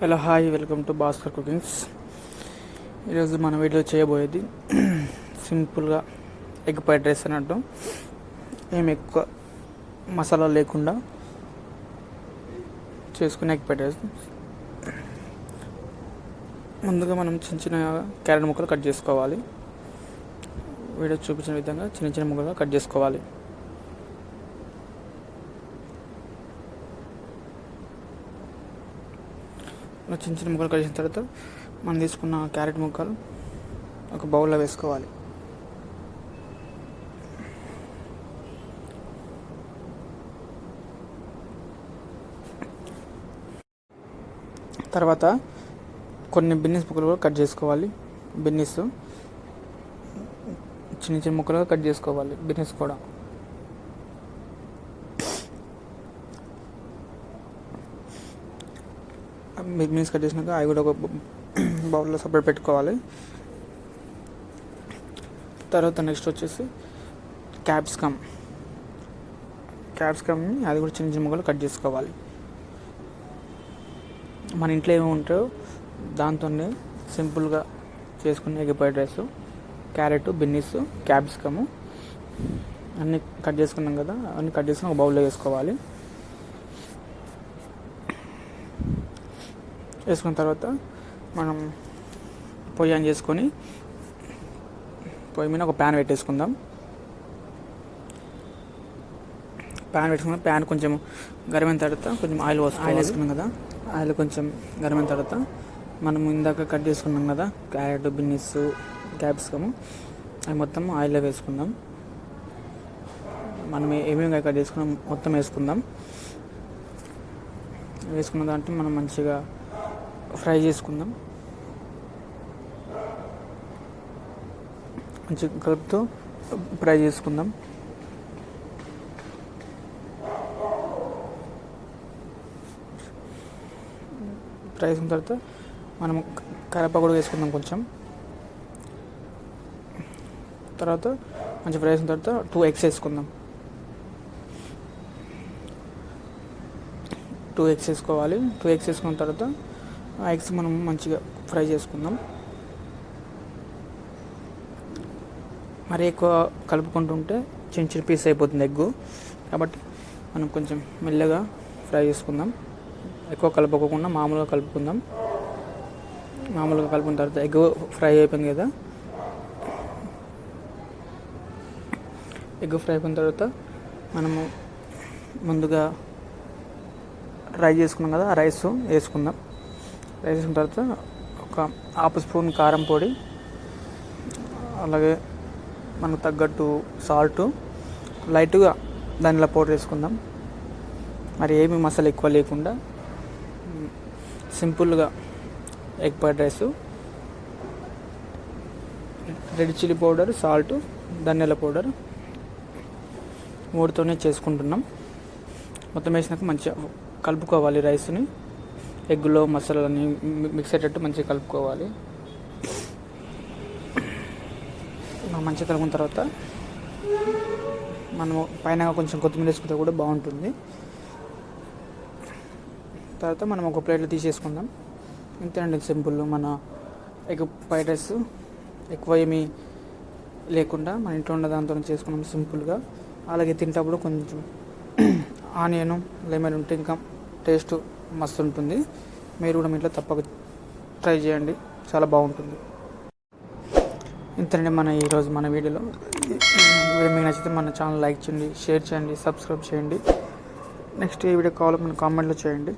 Hello hi welcome to Bhaskar cookings ఈరోజు మన video చేయబోయేది సింపుల్గా ఎగ్ ఫ్రైడ్ రైస్ అన్నట్టు ఏం ఎక్కువ మసాలా లేకుండా చేసుకునే ఎగ్ ఫ్రైడ్ రైస్. ముందుగా మనం చిన్న చిన్న క్యారెట్ ముక్కలు కట్ చేసుకోవాలి. వీడియో చూపించిన విధంగా చిన్న చిన్న ముక్కలుగా కట్ చేసుకోవాలి. ఇలా చిన్న చిన్న ముక్కలు కట్ చేసిన తర్వాత మనం తీసుకున్న క్యారెట్ ముక్కలు ఒక బౌల్లో వేసుకోవాలి. తర్వాత కొన్ని బిన్నీస్ ముక్కలు కూడా కట్ చేసుకోవాలి. బిన్నీస్ చిన్న చిన్న ముక్కలుగా కట్ చేసుకోవాలి. బిన్నీస్ కూడా. బిన్నీస్ కట్ చేసినాక అవి కూడా ఒక బౌల్లో సపరేట్ పెట్టుకోవాలి. తర్వాత నెక్స్ట్ వచ్చేసి క్యాప్సికమ్ క్యాప్సికమ్ని అది కూడా చిన్న చిన్న ముక్కలు కట్ చేసుకోవాలి. మన ఇంట్లో ఏమి ఉంటాయో దాంతోనే సింపుల్గా చేసుకునే egg fried rice carrot beans capsicum అన్నీ కట్ చేసుకున్నాం కదా అన్నీ కట్ చేసుకుని ఒక బౌల్లో వేసుకోవాలి. వేసుకున్న తర్వాత మనం పొయ్యి ఆన్ చేసుకొని పొయ్యి మీద ఒక ప్యాన్ పెట్టేసుకుందాం. ప్యాన్ పెట్టుకున్న ప్యాన్ కొంచెం గరమైన తర్వాత కొంచెం ఆయిల్ పోసి ఆయిల్ వేసుకున్నాం కదా. ఆయిల్ కొంచెం గరమైన తర్వాత మనం ఇందాక కట్ చేసుకున్నాం కదా క్యారెట్ బిన్నీస్ క్యాప్సికము అవి మొత్తం ఆయిల్లో వేసుకుందాం. మనం ఏమేమి కట్ చేసుకున్నాం మొత్తం వేసుకుందాం. వేసుకున్న దాంట్లో మనం మంచిగా ఫ్రై చేసుకుందాం. మంచిగా కలుపుతూ ఫ్రై చేసుకుందాం. ఫ్రై చేసిన తర్వాత మనం కరేపాకు కూడా వేసుకుందాం కొంచెం. తర్వాత మంచి ఫ్రై చేసిన తర్వాత టూ ఎగ్స్ వేసుకుందాం. టూ ఎగ్స్ వేసుకోవాలి. టూ ఎగ్స్ వేసుకున్న తర్వాత ఎగ్స్ మనం మంచిగా ఫ్రై చేసుకుందాం. మరి ఎక్కువ కలుపుకుంటుంటే చిన్న చిన్న పీస్ అయిపోతుంది ఎగ్గు. కాబట్టి మనం కొంచెం మెల్లగా ఫ్రై చేసుకుందాం. ఎక్కువ కలుపుకోకుండా మామూలుగా కలుపుకుందాం. మామూలుగా కలుపుకున్న తర్వాత ఎగ్ ఫ్రై అయిపోయింది కదా. ఎగ్ ఫ్రై అయిపోయిన తర్వాత మనము ముందుగా ఫ్రై చేసుకున్నాం కదా ఆ రైస్ వేసుకుందాం. రైస్ తర్వాత ఒక హాఫ్ స్పూన్ కారం పొడి అలాగే మనకు తగ్గట్టు సాల్ట్ లైట్గా దానిలో పౌడర్ వేసుకుందాం. మరి ఏమి మసాలా ఎక్కువ లేకుండా సింపుల్గా egg fried rice red chilli powder salt ధనియాల పౌడర్ మూడుతోనే చేసుకుంటున్నాం. మొత్తం వేసినాక మంచిగా కలుపుకోవాలి రైస్ని. ఎగ్లో మసాలాని మిక్స్ అయ్యేటట్టు మంచిగా కలుపుకోవాలి. మంచిగా కలుపుకున్న తర్వాత మనము పైన కొంచెం కొత్తిమీర వేసుకుంటే కూడా బాగుంటుంది. తర్వాత మనం ఒక ప్లేట్లో తీసేసుకుందాం. ఇంతేనండి సింపుల్ మన ఎగ్ ఫ్రైడ్ రైస్ ఎక్కువ ఏమీ లేకుండా మన ఇంట్లో ఉన్న దాంతో చేసుకున్నాం సింపుల్గా. అలాగే తింటప్పుడు కొంచెం ఆనియన్ లెమన్ ఉంటే ఇంకా టేస్ట్ మస్తు ఉంటుంది మీరు కూడా మీ ఇంట్లో తప్పక ట్రై చేయండి. చాలా బాగుంటుంది. ఇంతనే మన ఈరోజు మన వీడియోలో. వీడియో మీకు నచ్చితే మన ఛానల్ లైక్ చేయండి షేర్ చేయండి సబ్స్క్రైబ్ చేయండి. నెక్స్ట్ ఏ వీడియో కావాలో మన కామెంట్లో చేయండి.